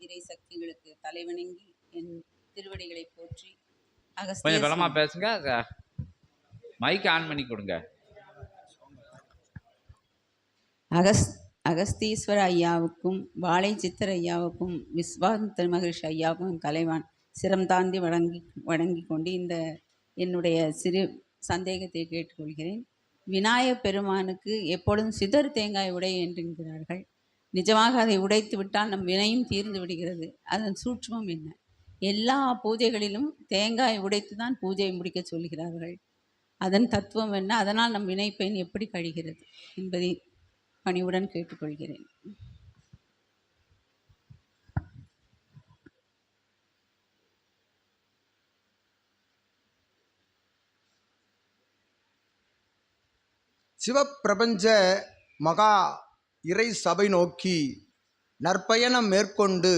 இறை சக்திகளுக்கு தலைவணங்கி என் திருவடிகளை போற்றி கொஞ்சம் பலமா பேசுங்க மைக் ஆன் பண்ணி கொடுங்க. அகஸ் அகஸ்தீஸ்வர ஐயாவுக்கும் வாழை சித்தர் ஐயாவுக்கும் விஸ்வாமித்திர மகரிஷி ஐயாவுக்கும் கலைவான் சிரம் தாண்டி வணங்கி வணங்கி கொண்டு இந்த என்னுடைய சிறு சந்தேகத்தை கேட்டுக்கொள்கிறேன். விநாயகப் பெருமானுக்கு எப்பொழுதும் சிதறு தேங்காய் உடை என்கிறார்கள் நிஜமாக அதை உடைத்து விட்டால் நம் வினையும் தீர்ந்து விடுகிறது. அதன் சூட்சமம் என்ன? எல்லா பூஜைகளிலும் தேங்காய் உடைத்து தான் பூஜையை முடிக்க சொல்கிறார்கள். அதன் தத்துவம் என்ன? அதனால் நம் வினைப்பயன் எப்படி கழிகிறது என்பதை பணிவுடன் கேட்டுக்கொள்கிறேன். சிவப்பிரபஞ்ச மகா இறை சபை நோக்கி நற்பயணம் மேற்கொண்டு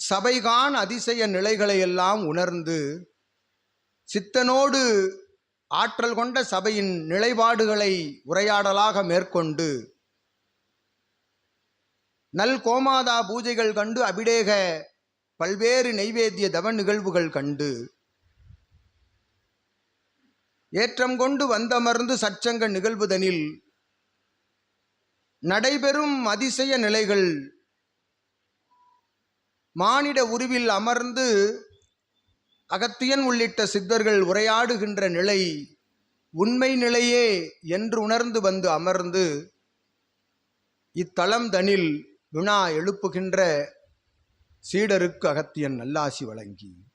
சபைகான் அதிசய நிலைகளை எல்லாம் உணர்ந்து சித்தனோடு ஆற்றல் கொண்ட சபையின் நிலைப்பாடுகளை உரையாடலாக மேற்கொண்டு நல் கோமாதா பூஜைகள் கண்டு அபிடேக பல்வேறு நைவேத்திய தவ நிகழ்வுகள் கண்டு ஏற்றம் கொண்டு வந்தமர்ந்து சச்சங்க நிகழ்வுதனில் நடைபெறும் அதிசய நிலைகள். மானிட உருவில் அமர்ந்து அகத்தியன் உள்ளிட்ட சித்தர்கள் உரையாடுகின்ற நிலை உண்மை நிலையே என்று உணர்ந்து வந்து அமர்ந்து இத்தலம் தனில் வினா எழுப்புகின்ற சீடருக்கு அகத்தியன் நல்லாசி வழங்கி.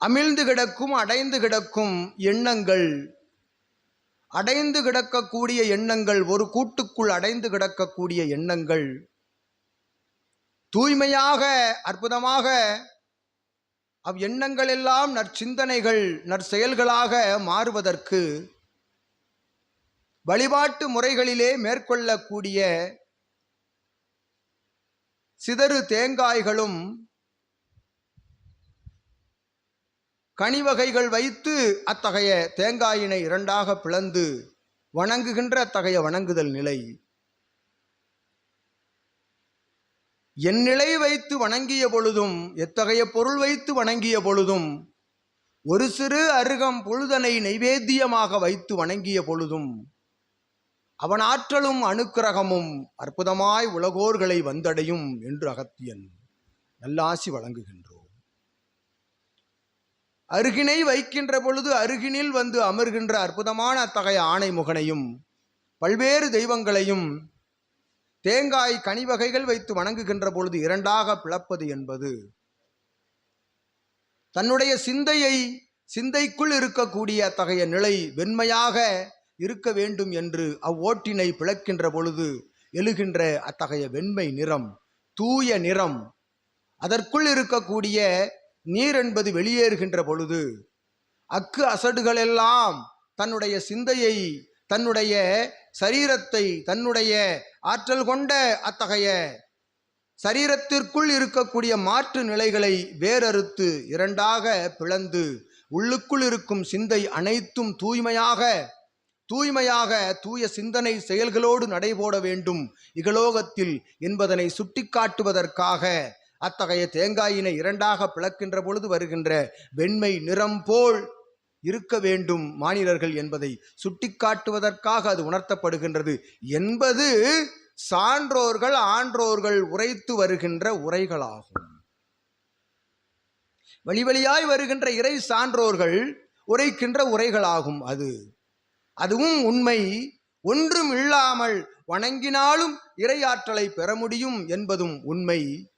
அமிழ்ந்து கிடக்கும் அடைந்து கிடக்கும் எண்ணங்கள். அடைந்து கிடக்கக்கூடிய எண்ணங்கள் ஒரு கூட்டுக்குள் அடைந்து கிடக்கக்கூடிய எண்ணங்கள். தூய்மையாக அற்புதமாக அவ் எண்ணங்கள் எல்லாம் நற்சிந்தனைகள் நற்செயல்களாக மாறுவதற்கு வழிபாட்டு முறைகளிலே மேற்கொள்ளக்கூடிய சிதறு தேங்காய்களும் கனிவகைகள் வைத்து அத்தகைய தேங்காயினை இரண்டாக பிளந்து வணங்குகின்ற அத்தகைய வணங்குதல் நிலை. என் நிலை வைத்து வணங்கிய பொழுதும் எத்தகைய பொருள் வைத்து வணங்கிய பொழுதும் ஒரு சிறு அருகம் பொழுதனை நைவேத்தியமாக வைத்து வணங்கிய பொழுதும் அவன் ஆற்றலும் அனுக்கிரகமும் அற்புதமாய் உலகோர்களை வந்தடையும் என்று அகத்தியன் நல்லாசி வழங்குகின்றோம். அருகினை வைக்கின்ற பொழுது அருகினில் வந்து அமர்கின்ற அற்புதமான அத்தகைய ஆணை முகனையும் பல்வேறு தெய்வங்களையும் தேங்காய் கனிவகைகள் வைத்து வணங்குகின்ற பொழுது இரண்டாக பிளப்பது என்பது. தன்னுடைய சிந்தையை சிந்தைக்குள் இருக்கக்கூடிய அத்தகைய நிலை வெண்மையாக இருக்க வேண்டும் என்று அவ்வோட்டினை பிளக்கின்ற பொழுது எழுகின்ற அத்தகைய வெண்மை நிறம் தூய நிறம். அதற்குள் இருக்கக்கூடிய நீர் என்பது வெளியேறுகின்ற பொழுது அக்கு அசடுகள் எல்லாம் தன்னுடைய சிந்தையை தன்னுடைய சரீரத்தை தன்னுடைய ஆற்றல் கொண்ட அத்தகைய சரீரத்திற்குள் இருக்கக்கூடிய மாற்று நிலைகளை வேறறுத்து இரண்டாக பிளந்து உள்ளுக்குள் இருக்கும் சிந்தை அனைத்தும் தூய்மையாக தூய்மையாக தூய சிந்தனை செயல்களோடு நடைபோட வேண்டும் இகலோகத்தில் என்பதனை சுட்டிக்காட்டுவதற்காக அத்தகைய தேங்காயினை இரண்டாக பிளக்கின்ற பொழுது வருகின்ற வெண்மை நிறம் போல் இருக்க வேண்டும் மாநிலர்கள் என்பதை சுட்டிக்காட்டுவதற்காக அது உணர்த்தப்படுகின்றது. என்பது சான்றோர்கள் ஆன்றோர்கள் உரைத்து வருகின்ற உரைகளாகும். வழி வழியாய் வருகின்ற இறை சான்றோர்கள் உரைக்கின்ற உரைகளாகும் அது. அதுவும் உண்மை. ஒன்றும் இல்லாமல் வணங்கினாலும் இறையாற்றலை பெற முடியும் என்பதும் உண்மை.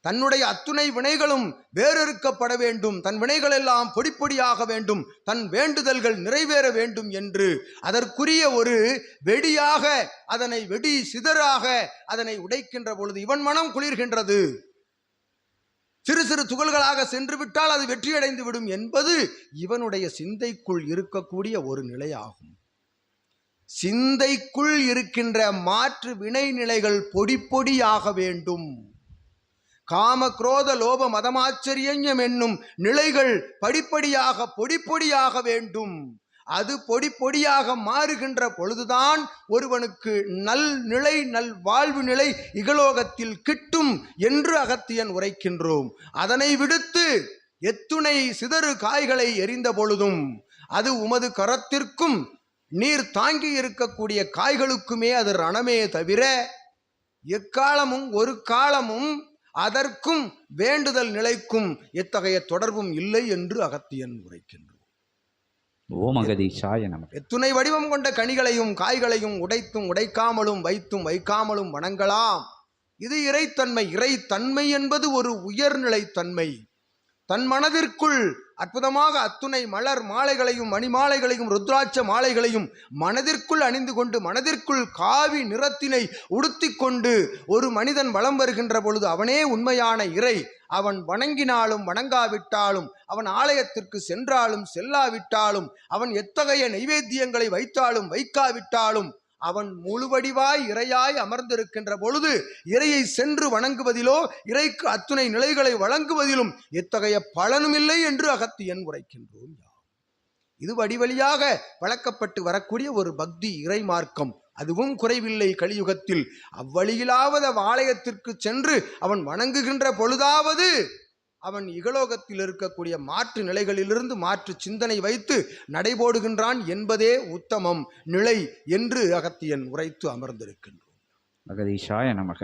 தன்னுடைய அத்துணை வினைகளும் வேறறுக்கப்பட வேண்டும். தன் வினைகள் எல்லாம் பொடிப்பொடியாக வேண்டும். தன் வேண்டுதல்கள் நிறைவேற வேண்டும் என்று. அதற்குரிய ஒரு வெடியாக அதனை வெடி சிதறாக அதனை உடைக்கின்ற பொழுது இவன் மனம் குளிர்கின்றது. சிறு சிறு துகள்களாக சென்று விட்டால் அது வெற்றியடைந்து விடும் என்பது இவனுடைய சிந்தைக்குள் இருக்கக்கூடிய ஒரு நிலையாகும். சிந்தைக்குள் இருக்கின்ற மாற்று வினை நிலைகள் பொடி பொடியாக வேண்டும். காம குரோத லோப மதமாச்சரியம் என்னும் நிலைகள் படிப்படியாக பொடி பொடியாக வேண்டும். அது பொடி பொடியாக மாறுகின்ற பொழுதுதான் ஒருவனுக்கு நல் நிலை நல் வாழ்வு நிலை இகலோகத்தில் கிட்டும் என்று அகத்தியன் உரைக்கின்றோம். அதனை விடுத்து எத்துணை சிதறு காய்களை எரிந்த பொழுதும் அது உமது கரத்திற்கும் நீர் தாங்கி இருக்கக்கூடிய காய்களுக்குமே அது ரணமே தவிர எக்காலமும் ஒரு காலமும் அதற்கும் வேண்டுதல் நிலைக்கும் எத்தகைய தொடர்பும் இல்லை என்று அகத்தியன் உரைக்கின்றோம் எத்துணை வடிவம் கொண்ட கனிகளையும் காய்களையும் உடைத்தும் உடைக்காமலும் வைத்தும் வைக்காமலும் வணங்கலாம். இது இறைத்தன்மை. இறைத்தன்மை என்பது ஒரு உயர்நிலை தன்மை தன் மனதிற்குள் அற்புதமாக அத்துணை மலர் மாலைகளையும் மணிமாலைகளையும் ருத்ராட்ச மாலைகளையும் மனதிற்குள் அணிந்து கொண்டு மனதிற்குள் காவி நிறத்தினை உடுத்திக்கொண்டு ஒரு மனிதன் வலம் வருகின்ற பொழுது அவனே உண்மையான இறை. அவன் வணங்கினாலும் வணங்காவிட்டாலும் அவன் ஆலயத்திற்கு சென்றாலும் செல்லாவிட்டாலும் அவன் எத்தகைய நைவேத்தியங்களை வைத்தாலும் வைக்காவிட்டாலும் அவன் முழுவடிவாய் இறையாய் அமர்ந்திருக்கின்ற பொழுது இறையை சென்று வணங்குவதிலோ இறைக்கு அத்துணை நிலைகளை வழங்குவதிலும் எத்தகைய பலனுமில்லை என்று அகத்தியன் உரைக்கின்றோம் இது வடிவழியாக வழக்கப்பட்டு வரக்கூடிய ஒரு பக்தி இறை மார்க்கம். அதுவும் குறைவில்லை கலியுகத்தில். அவ்வழியிலாவது அவ் ஆலயத்திற்கு சென்று அவன் வணங்குகின்ற பொழுதாவது அவன் இகலோகத்தில் இருக்கக்கூடிய மாற்று நிலைகளிலிருந்து மாற்று சிந்தனை வைத்து நடைபோடுகின்றான் என்பதே உத்தமம் நிலை என்று அகத்தியன் உரைத்து அமர்ந்திருக்கின்றோம் அகதீஷாய நமக.